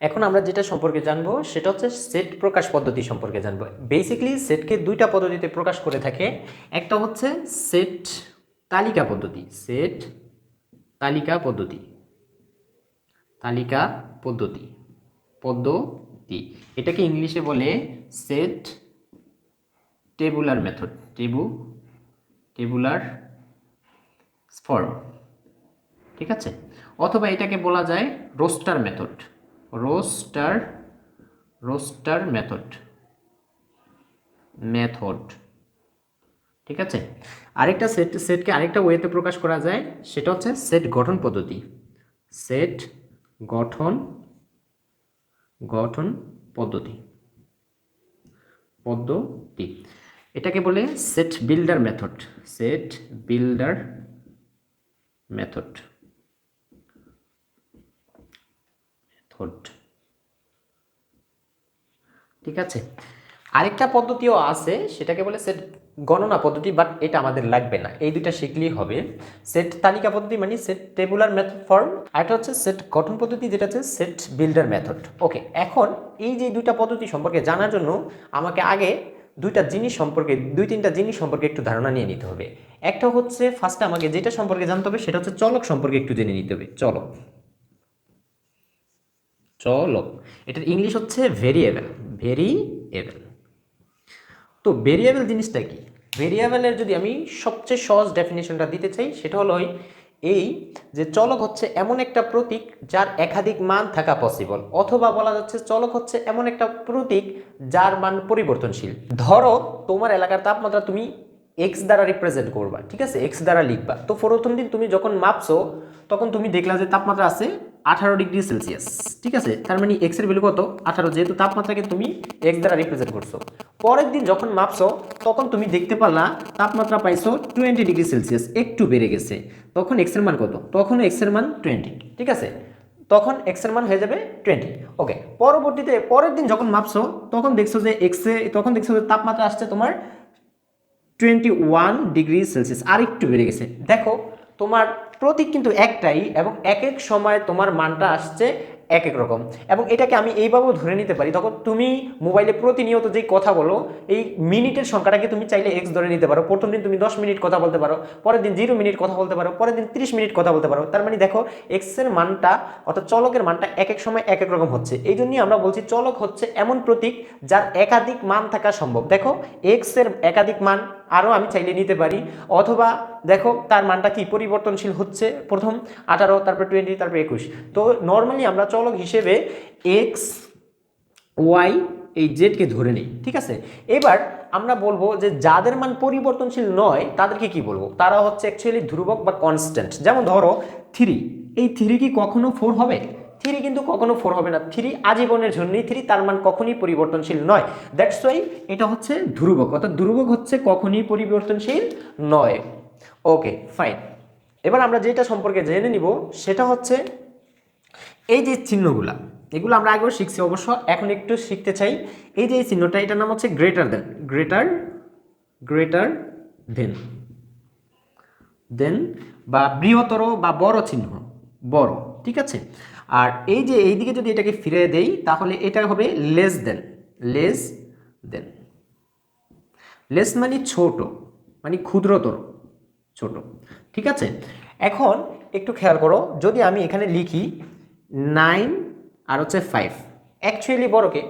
এখন আমরা যেটা সম্পর্কে জানব, সেটা হচ্ছে সেট প্রকাশ পদ্ধতি সম্পর্কে জানব। বেসিক্যালি সেটকে দুইটা পদ্ধতিতে প্রকাশ করে থাকে। একটা হচ্ছে সেট তালিকা পদ্ধতি। সেট তালিকা পদ্ধতি। তালিকা পদ্ধতি। পদ্ধতি। এটাকে ইংলিশে বলে সেট টেবুলার মেথড টেবু টেবুলার ফর্ম ঠিক আছে? অথবা এটাকে বলা যায় roster method roster roster method. Method. ঠিক আছে? আরেকটা সেট সেটকে আরেকটা ওয়েতে প্রকাশ করা যায়, সেটা হচ্ছে সেট গঠন পদ্ধতি। সেট গঠন গঠন পদ্ধতি। পদ্ধতি। এটাকে বলে set builder method set builder method method ঠিক আছে? আরেকটা পদ্ধতিও আছে, সেটাকে বলে সেট গণনা পদ্ধতি বাট এটা আমাদের লাগবে না। এই দুইটা শিখলেই হবে। সেট তালিকা পদ্ধতি মানে সেট টেবুলার মেথড ফর্ম আরেকটা হচ্ছে সেট গঠন পদ্ধতি, যেটা হচ্ছে সেট বিল্ডার মেথড ওকে এখন এই যে দুইটা পদ্ধতি সম্পর্কে জানার জন্য আমাকে আগে দুইটা জিনিস সম্পর্কে, দুই তিনটা জিনিস সম্পর্কে একটু ধারণা নিয়ে নিতে হবে। একটা হচ্ছে ফার্স্টে আমাকে যেটা সম্পর্কে জানতে হবে, সেটা হচ্ছে চলক সম্পর্কে একটু জেনে নিতে হবে। চলক চলক। এটার ইংলিশ হচ্ছে ভেরিয়েবল ভেরিয়েবল। তো ভেরিয়েবল জিনিসটা কি? ভেরিয়েবলের যদি আমি সবচেয়ে সহজ ডেফিনেশনটা দিতে চাই, সেটা হলো এই যে চলক হচ্ছে এমন একটা প্রতীক যার একাধিক মান থাকা পসিবল অথবা বলা যাচ্ছে চলক হচ্ছে এমন একটা প্রতীক যার মান পরিবর্তনশীল। ধরো তোমার এলাকার তাপমাত্রা তুমি এক্স দ্বারা রিপ্রেজেন্ট করবা, ঠিক আছে? এক্স দ্বারা লিখবা। তো প্রথম দিন তুমি যখন মাপছো, তখন তুমি দেখলা যে তাপমাত্রা আছে আঠারো ডিগ্রি সেলসিয়াস, ঠিক আছে? তার মানে এক্সের ভ্যালু কত? আঠারো, যেহেতু তাপমাত্রাকে তুমি এক্স দ্বারা রিপ্রেজেন্ট করছ। পরের দিন যখন মাপছো, তখন তুমি দেখতে পারলা তাপমাত্রা পাইছো টোয়েন্টি ডিগ্রি সেলসিয়াস, একটু বেড়ে গেছে। তখন এক্সের মান কত? তখন এক্সের মান টোয়েন্টি ঠিক আছে? তখন এক্সের মান হয়ে যাবে টোয়েন্টি ওকে পরবর্তীতে, পরের দিন যখন মাপছো, তখন দেখছ যে এক্সে তখন দেখছ যে তাপমাত্রা আসছে তোমার টোয়েন্টি ওয়ান ডিগ্রি সেলসিয়াস আর একটু বেড়ে গেছে। দেখো তোমার প্রতীক কিন্তু একটাই এবং এক এক সময় তোমার মানটা আসছে এক এক রকম। এবং এটাকে আমি এইভাবেও ধরে নিতে পারি। তখন তুমি মোবাইলে প্রতিনিয়ত যেই কথা বলো, এই মিনিটের সংখ্যাটাকে তুমি চাইলে এক্স ধরে নিতে পারো। প্রথম দিন তুমি দশ মিনিট কথা বলতে পারো, পরের দিন জিরো মিনিট কথা বলতে পারো, পরের দিন তিরিশ মিনিট কথা বলতে পারো। তার মানে দেখো এক্সের মানটা অর্থাৎ চলকের মানটা এক এক সময় এক এক রকম হচ্ছে। এই জন্যই আমরা বলছি চলক হচ্ছে এমন প্রতীক যার একাধিক মান থাকা সম্ভব। দেখো এক্সের একাধিক মান আরও আমি চাইলে নিতে পারি। অথবা দেখো তার মানটা কি? পরিবর্তনশীল হচ্ছে প্রথম, আঠারো, তারপর টোয়েন্টি তারপর একুশ। তো নর্মালি আমরা চলক হিসেবে এক্স ওয়াই এই জেডকে ধরে নিই, ঠিক আছে? এবার আমরা বলব যে যাদের মান পরিবর্তনশীল নয়, তাদেরকে কি বলব? তারা হচ্ছে অ্যাকচুয়ালি ধ্রুবক বা কনস্ট্যান্ট যেমন ধরো থ্রি এই থ্রি কি কখনো ফোর হবে? থ্রি কিন্তু কখনো ফোর হবে না। থ্রি আজীবনের জন্যই, থ্রি তার মান কখনই পরিবর্তনশীল নয়। দ্যাটস ওয়াই এটা হচ্ছে ধ্রুবক, অর্থাৎ ধ্রুবক হচ্ছে কখনই পরিবর্তনশীল নয়। ওকে ফাইন এবার আমরা যেটা সম্পর্কে জেনে নিব, সেটা হচ্ছে এই যে চিহ্নগুলা, এগুলো আমরা আগেও শিখছি, অবশ্য এখন একটু শিখতে চাই। এই যে এই চিহ্নটা, এটার নাম হচ্ছে greater than greater greater than than বা বৃহত্তর বা বড় চিহ্ন, বড়, ঠিক আছে? আর এই যে এই দিকে যদি এটাকে ফিরে দেই, তাহলে এটা হবে less than less than less মানে ছোট মানে ক্ষুদ্রতর, ছোট। ঠিক আছে? এখন একটু খেয়াল করো, যদি আমি এখানে লিখি নাইন আর হচ্ছে ফাইভ অ্যাকচুয়ালি বড়কে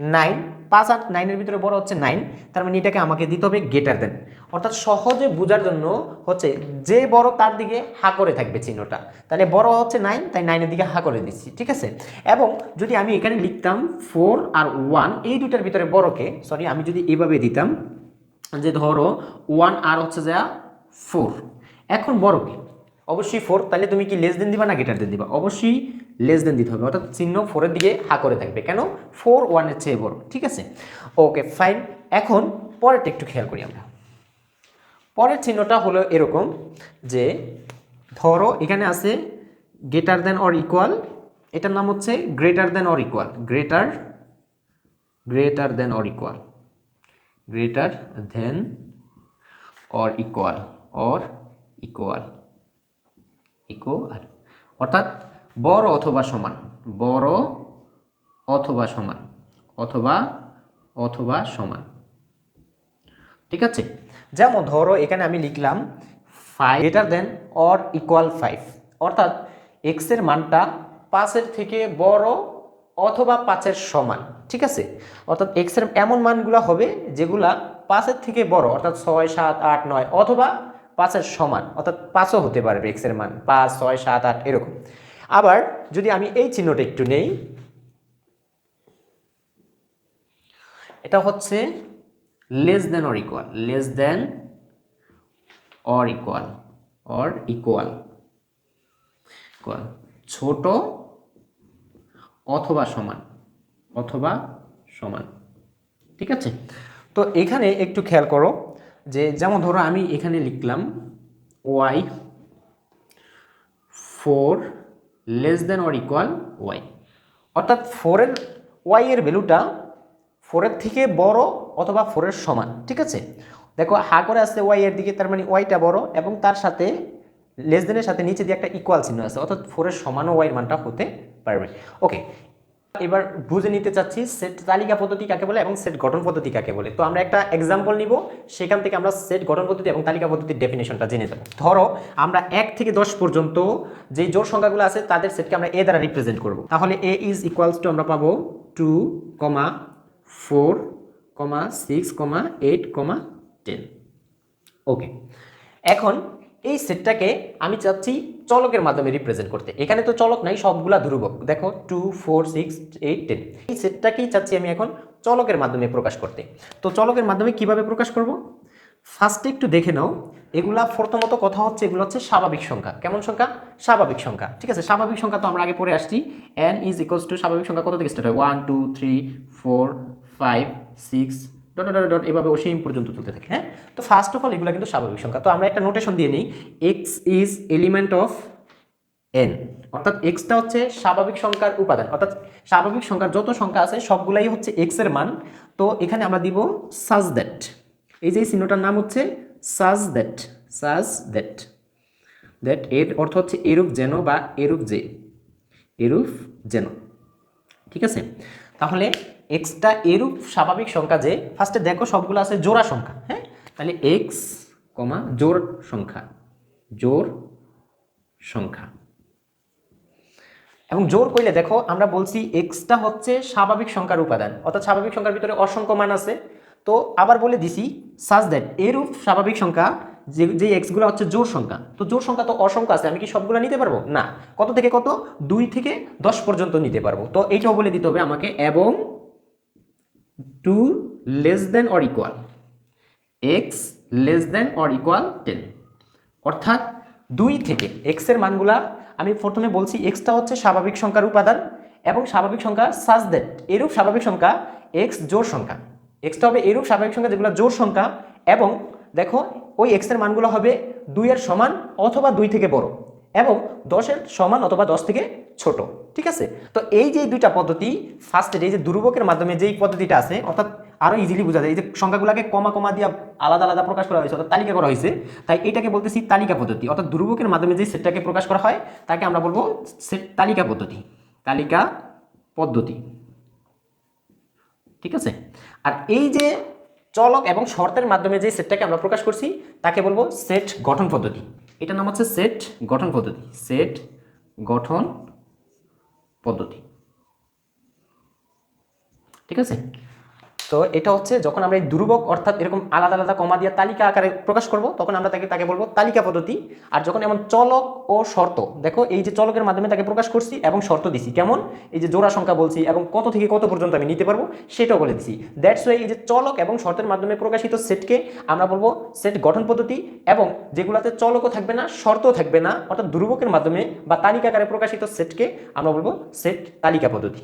নাইন পাঁচ আর নাইনের ভিতরে বড় হচ্ছে নাইন তার মানে এটাকে আমাকে দিতে হবে গেটার দেন অর্থাৎ সহজে বোঝার জন্য হচ্ছে যে বড় তার দিকে হা করে থাকবে চিহ্নটা। তাহলে বড় হচ্ছে নাইন তাই নাইনের দিকে হা করে দিচ্ছি, ঠিক আছে? এবং যদি আমি এখানে লিখতাম ফোর আর ওয়ান এই দুটার ভিতরে বড়কে সরি আমি যদি এভাবে দিতাম, যে ধরো ওয়ান আর হচ্ছে যা ফোর এখন বড় কি? অবশ্যই ফোর তাহলে তুমি কি লেস দেন দিবা না গেটার দেন দিবা? অবশ্যই লেস দেন দিতে হবে। অর্থাৎ চিহ্ন ফোরের দিকে হা করে থাকবে। কেন? ফোর ওয়ানের চেয়ে বড়। ঠিক আছে? ওকে ফাইন এখন পরেরটা একটু খেয়াল করি আমরা। পরের চিহ্নটা হলো এরকম যে, ধরো এখানে আছে গ্রেটার দেন অর ইকুয়াল এটার নাম হচ্ছে greater than or equal greater greater than or equal greater than or equal or equal equal অর্থাৎ বড় অথবা সমান। বড় অথবা সমান। অথবা অথবা সমান। ঠিক আছে? যেমন ধরো, এখানে আমি লিখলাম five greater than or equal five অর্থাৎ এক্সের মানটা পাঁচের থেকে বড় অথবা পাঁচের সমান। ঠিক আছে? অর্থাৎ এক্সের এমন মানগুলো হবে যেগুলা পাঁচের থেকে বড়। অর্থাৎ ছয়, সাত, আট, নয়। অথবা পাঁচের সমান। অর্থাৎ পাঁচও হতে পারবে এক্সের মান। পাঁচ, ছয়, সাত, আট, এরকম। আবার যদি আমি এই চিহ্নটা একটু নেই, এটা হচ্ছে less than or equal less than or equal or equal equal ছোট অথবা সমান অথবা সমান, ঠিক আছে? তো এখানে একটু খেয়াল করো যে যেমন ধরো আমি এখানে লিখলাম Y four less than or equal Y অর্থাৎ ফোরের ওয়াই এর ভ্যালুটা ফোরের থেকে বড় অথবা ফোরের সমান, ঠিক আছে? দেখো, হা করে আসছে ওয়াই এর দিকে, তার মানে ওয়াইটা বড় এবং তার সাথে লেস দেনের সাথে নিচে দিয়ে একটা ইকুয়াল চিহ্ন আছে, অর্থাৎ ফোরের সমানও ওয়াইয়ের মানটা হতে পারবে। ওকে এবার বুঝে নিতে চাচ্ছি সেট তালিকা পদ্ধতি কাকে বলে এবং সেট গঠন পদ্ধতি কাকে বলে। তো আমরা একটা এক্সাম্পল নিব, সেখান থেকে আমরা সেট গঠন পদ্ধতি এবং তালিকা পদ্ধতির ডেফিনেশনটা জেনে যাব ধরো, আমরা এক থেকে দশ পর্যন্ত যে জোর সংখ্যাগুলো আছে, তাদের সেটকে আমরা এ দ্বারা রিপ্রেজেন্ট করব। তাহলে এ ইজ ইকুয়ালস টু আমরা পাবো two comma four comma six comma eight comma ten okay এখন এই সেটটাকে আমি চাচ্ছি চলকের মাধ্যমে রিপ্রেজেন্ট করতে। এখানে তো চলক নাই, সবগুলা ধ্রুবক। দেখো two four six eight ten এই সেটটাকেই চাচ্ছি আমি এখন চলকের মাধ্যমে প্রকাশ করতে। তো চলকের মাধ্যমে কীভাবে প্রকাশ করব? ফার্স্টে একটু দেখে নাও। এগুলা প্রথমত কথা হচ্ছে, এগুলো হচ্ছে স্বাভাবিক সংখ্যা। কেমন সংখ্যা? স্বাভাবিক সংখ্যা। ঠিক আছে, স্বাভাবিক সংখ্যা তো আমরা আগে পড়ে আসছি। এন ইজ ইকুয়ালস টু স্বাভাবিক সংখ্যা কত থেকে স্টার্ট হয়? One two three four five six dot dot dot এভাবে অসীম পর্যন্ত চলতে থাকে হ্যাঁ? তো ফার্স্ট অফ অল এগুলো কিন্তু স্বাভাবিক সংখ্যা। তো আমরা একটা নোটেশন দিয়ে নিই। X is element of N অর্থাৎ এক্সটা হচ্ছে স্বাভাবিক সংখ্যার উপাদান। অর্থাৎ স্বাভাবিক সংখ্যার যত সংখ্যা আছে, সবগুলাই হচ্ছে এক্সের মান। তো এখানে আমরা দিব সাজ দ্যাট এই যে চিহ্নটার নাম হচ্ছে such that such that that এর অর্থ হচ্ছে এরূপ যেন বা এরূপ যে, এরূপ যেন। ঠিক আছে? তাহলে এক্সটা এরূপ স্বাভাবিক সংখ্যা যে ফার্স্টে দেখো সবগুলো আছে জোড়া সংখ্যা হ্যাঁ? তাহলে এক্স কমা জোর সংখ্যা জোর সংখ্যা। এবং জোর করলে দেখো, আমরা বলছি এক্সটা হচ্ছে স্বাভাবিক সংখ্যার উপাদান, অর্থাৎ স্বাভাবিক সংখ্যার ভিতরে অসংখ্য মান আছে। তো আবার বলে দিছি সাজ দ্যাট এরূপ স্বাভাবিক সংখ্যা যে যে এক্সগুলো হচ্ছে জোর সংখ্যা, তো জোর সংখ্যা তো অসংখ্য আছে, আমি কি সবগুলো নিতে পারব? না। কত থেকে কত? দুই থেকে দশ পর্যন্ত নিতে পারব। তো এইটাও বলে দিতে হবে আমাকে, এবং two less than or equal X less than or equal ten অর্থাৎ দুই থেকে এক্সের মানগুলা আমি প্রথমে বলছি এক্সটা হচ্ছে স্বাভাবিক সংখ্যার উপাদান এবং স্বাভাবিক সংখ্যা সাজ দ্যাট এরূপ স্বাভাবিক সংখ্যা এক্স জোর সংখ্যা। এক্সটা হবে এরূপ স্বাভাবিক সংখ্যা যেগুলো জোর সংখ্যা এবং দেখো ওই এক্সের মানগুলো হবে দুইয়ের সমান অথবা দুই থেকে বড় এবং দশের সমান অথবা দশ থেকে ছোট, ঠিক আছে? তো এই যে দুইটা পদ্ধতি ফার্স্টের এই যে দুর্ভোগের মাধ্যমে যেই পদ্ধতিটা আছে, অর্থাৎ আরও ইজিলি বোঝা যায়, এই যে সংখ্যাগুলোকে কমা কমা দিয়ে আলাদা আলাদা প্রকাশ করা হয়েছে, অর্থাৎ তালিকা করা হয়েছে, তাই এটাকে বলতেছি তালিকা পদ্ধতি। অর্থাৎ দুর্ভোগের মাধ্যমে যে সেটটাকে প্রকাশ করা হয়, তাকে আমরা বলব সেট তালিকা পদ্ধতি তালিকা পদ্ধতি। ঠিক আছে? আর এই যে চলক এবং শর্তের মাধ্যমে যে সেটটাকে আমরা প্রকাশ করছি, তাকে বলব সেট গঠন পদ্ধতি। এটার নাম হচ্ছে সেট গঠন পদ্ধতি, সেট গঠন পদ্ধতি। ঠিক আছে? তো এটা হচ্ছে যখন আমরা এই দুর্ভোগ অর্থাৎ এরকম আলাদা আলাদা কমা দিয়ে তালিকা আকারে প্রকাশ করব, তখন আমরা তাকে তাকে বলব তালিকা পদ্ধতি। আর যখন এমন চলক ও শর্ত, দেখো এই যে চলকের মাধ্যমে তাকে প্রকাশ করছি এবং শর্ত দিছি। কেমন? এই যে জোড়া সংখ্যা বলছি এবং কত থেকে কত পর্যন্ত আমি নিতে পারব, সেটাও বলে দিছি। দ্যাটস ওয়াই এই যে চলক এবং শর্তের মাধ্যমে প্রকাশিত সেটকে আমরা বলব সেট গঠন পদ্ধতি এবং যেগুলোতে চলকও থাকবে না, শর্তও থাকবে না, অর্থাৎ দুর্ভোগের মাধ্যমে বা তালিকা আকারে প্রকাশিত সেটকে আমরা বলব সেট তালিকা পদ্ধতি।